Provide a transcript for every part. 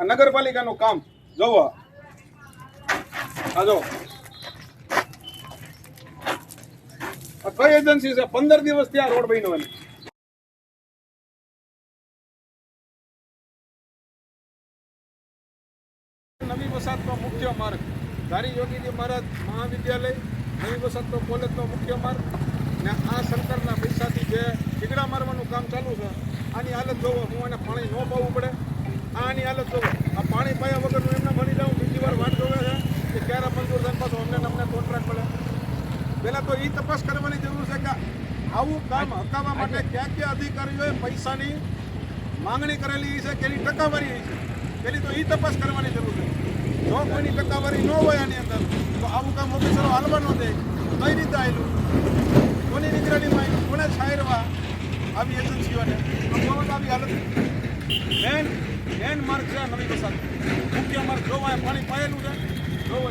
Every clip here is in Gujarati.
આ નગરપાલિકાનું કામ. જોવો. આ જો. કઈ એજન્સી છે? પંદર દિવસ ત્યાં રોડ બન્યો એને. નવી વસાહતનો મુખ્ય માર્ગ. ધારી યોગીજી મહારાજ મહાવિદ્યાલય, નવી વસાહતનો કોલેજનો મુખ્ય માર્ગ. ને આ સરકારના પૈસાથી જે ઠીકડા મારવાનું કામ ચાલુ છે, આની હાલત જોવો. હું એને પાણી ન પાવું પડે. આ આની હાલત જોવો. આ પાણી પાયા વગરનું એમને મળી જાઉં બીજી વાર વાટ જોવે છે કે ક્યારે મંજૂર થાય પાછો અમને અમને કોન્ટ્રાક્ટ મળે. પહેલાં તો એ તપાસ કરવાની જરૂર છે કે આવું કામ હકાવવા માટે ક્યાં ક્યાં અધિકારીઓએ પૈસાની માંગણી કરેલી છે કે એની ટકાવારી છે. પેલી તો એ તપાસ કરવાની જરૂર છે. જો કોઈની ટકાવારી ન હોય આની અંદર તો આવું કામ ઓફિસરો હાલવા ન દે. કઈ રીતે આવેલું કોની નિગરાનીમાં આવ્યું કોને છાયરવા આવી એજન્સીઓને આવી હાલત મેન મેન માર્ગ છે નવી વસાહત. મુખ્ય માર્ગ જોવા પાણી પાયેલું છે જોવો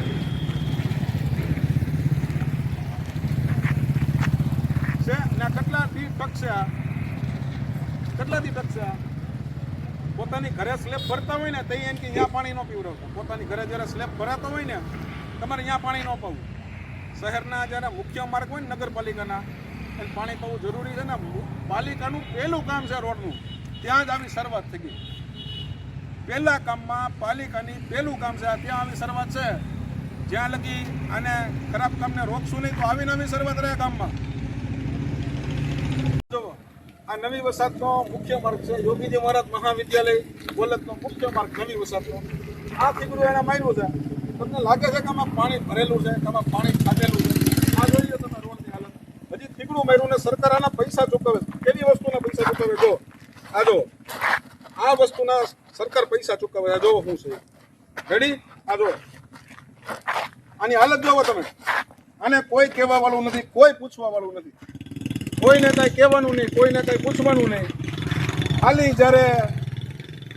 છે? અને કેટલા દી કેટલાથી છે આ? કેટલાથી ટકશે આ? પોતાની ઘરે સ્લેબ ભરતા હોય ને તઈ એમ કે ત્યાં પાણી ન પીવડાવતા પોતાની ઘરે જ્યારે સ્લેબ ભરાતો હોય ને, તમારે ત્યાં પાણી ન પાવું. શહેરના જ્યારે મુખ્ય માર્ગ હોય ને નગરપાલિકાના, એને પાણી પાવું જરૂરી છે ને? પાલિકાનું પહેલું કામ છે રોડનું. ત્યાં જ આવી શરૂઆત થઈ ગઈ. પહેલા કામમાં પાલિકાની પહેલું કામ છે, ત્યાં આવી શરૂઆત છે. જ્યાં લગી આને ખરાબ કામને રોકશું નહીં, તો આવી નવી શરૂઆત રહે કામમાં જુઓ આ નવી વસાતનો મુખ્ય માર્ગ છે, યોગીજી મહારાજ મહાવિદ્યાલય બોલતનો મુખ્ય માર્ગ નવી વસાતનો આ થીગડું એને માર્યું છે. તમને લાગે છે કે આમાં પાણી ભરેલું છે, કે આમાં પાણી ખાધેલું છે? આ જોઈએ તમે રોડની હાલત. હજી થીગડું માર્યું ને સરકાર આના પૈસા ચૂકવે કેવી વસ્તુના પૈસા ચૂકવે જો, આ જો. આ વસ્તુના સરકાર પૈસા ચૂકવે જોવો શું છે. રેડી આ જો આની હાલત જોવો તમે. આને કોઈ કહેવા વાળું નથી, કોઈ પૂછવા વાળું નથી. કોઈને કાંઈ કહેવાનું નહીં, કોઈને કાંઈ પૂછવાનું નહીં. ખાલી જ્યારે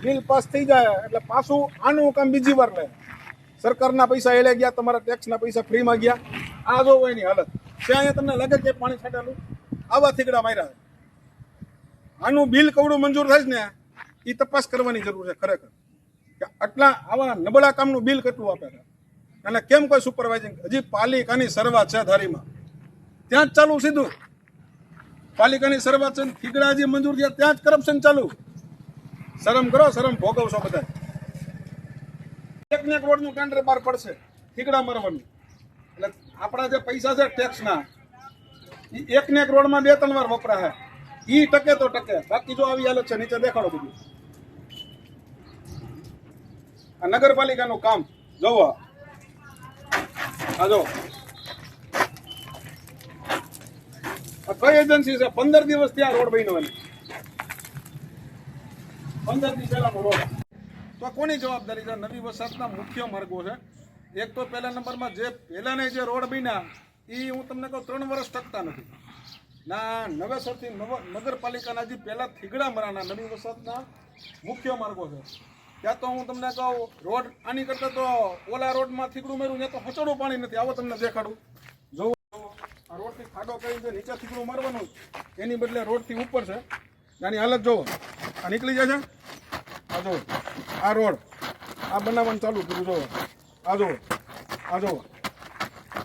બિલ પાસ થઈ જાય, એટલે પાછું આનું કામ બીજી વાર લે. સરકારના પૈસા એલે ગયા, તમારા ટેક્સના પૈસા ફ્રીમાં ગયા. આ જો એની હાલત. ત્યાં અહીંયા તમને લાગે કે પાણી છાંટેલું આવા થીગડા માર્યા. આનું બિલ કવડું મંજૂર થાય ને? એ તપાસ કરવાની જરૂર છે ખરેખર. કે આટલા આવા નબળા કામનું બિલ કેટલું આપે છે? અને કેમ કોઈ સુપરવાઇઝિંગ હજી પાલિકાની શરૂઆત છે ધારીમાં. ત્યાં જ ચાલુ સીધું. પાલિકાની શરૂઆત છે જે મંજૂર થયા, ત્યાં જ કરપ્શન ચાલુ. શરમ કરો, શરમ ભોગવશો બધા એક ને એક રોડનું ટેન્ડર બહાર પડશે ફીગડા મરવાનું. એટલે આપણા જે પૈસા છે ટેક્સના એ એક ને એક રોડમાં બે ત્રણ વાર વપરાશે ઈ ટકે તો ટકે. બાકી જો આવી હાલત છે, નીચે દેખાડો બધું. આ નગરપાલિકાનું કામ. જોવો. આ જો. આ કઈ એજન્સી છે? પંદર દિવસ ત્યાં રોડ બન્યો એને. પંદર દિવસ પહેલાનો રોડ. તો આ કોની જવાબદારી છે? નવી વસાહતના મુખ્ય માર્ગો છે. એક તો પહેલા નંબરમાં જે પહેલાને જે રોડ બન્યા એ હું તમને કહું, ત્રણ વર્ષ ટકતા નથી. ના, નવેસરથી નવ, નગરપાલિકાના જે પહેલાં થીગડા મરાના નવી વસાહતના મુખ્ય માર્ગો છે. ત્યાં તો હું તમને કહું, રોડ આની કરતાં તો ઓલા રોડમાં થીકડું માર્યું ત્યાં તો હચડું પાણી નથી. આવો તમને દેખાડું. જોવો. આ રોડથી ખાડો કરી છે નીચે થીકડું મારવાનું, એની બદલે રોડથી ઉપર છે. આની હાલત જોવો. આ નીકળી જાય છે? આ જોવો. આ રોડ. આ બનાવવાનું ચાલુ કર્યું, જોવો. આ જોવો. આ જોવો.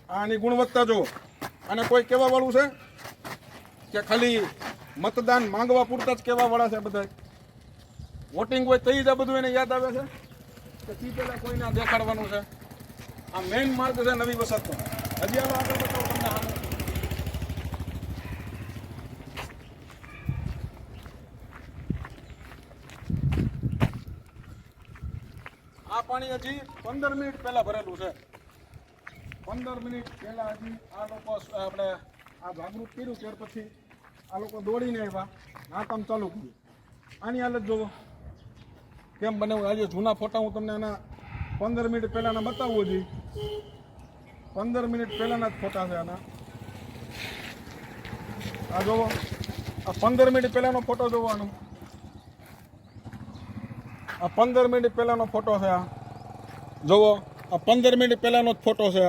આની ગુણવત્તા જુઓ અને કોઈ કહેવા વાળું છે? કે ખાલી મતદાન માંગવા પૂરતા જ કહેવા વાળા છે બધા વોટિંગ હોય તો જ આ બધું એને યાદ આવે છે? કે તી પહેલાં કોઈને દેખાડવાનું છે? આ મેઇન માર્ગ છે નવી વસતનો હજી હાલો આગળ બતાવો તમને. આ પાણી હજી પંદર મિનિટ પહેલા ભરેલું છે. પંદર મિનિટ પહેલા હજી આ લોકો આપણે આ જાગૃત કર્યું ત્યાર પછી આ લોકો દોડીને આવ્યા. નાકામ કામ ચાલુ કર્યું. આની હાલત જોવો. કેમ બને આજે જૂના ફોટા હું તમને આના પંદર મિનિટ પહેલાના બતાવું હજી. પંદર મિનિટ પહેલાના જ ફોટા છે આના. આ જોવો. આ પંદર મિનિટ પહેલાનો ફોટો જોવાનો. આ પંદર મિનિટ પહેલાનો ફોટો છે આ. જોવો. આ પંદર મિનિટ પહેલાનો જ ફોટો છે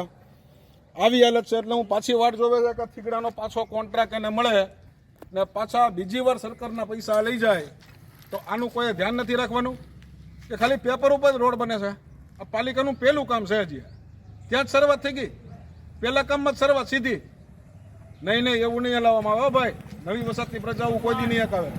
આવી હાલત છે એટલે હું પાછી વાટ જોવે છે કે થીગડાનો પાછો કોન્ટ્રાક્ટ એને મળે ને પાછા બીજી વાર સરકારના પૈસા લઈ જાય. તો આનું કોઈ ધ્યાન નથી રાખવાનું. કે ખાલી પેપર ઉપર જ રોડ બને છે. આ પાલિકાનું પહેલું કામ છે હજી. ત્યાં જ શરૂઆત થઈ ગઈ. પહેલા કામમાં જ શરૂઆત સીધી. નહીં નહીં, એવું નહીં હલાવવામાં આવે. ભાઈ, નવી વસાહતની પ્રજાઓ કોઈ દી નહીં અકાવે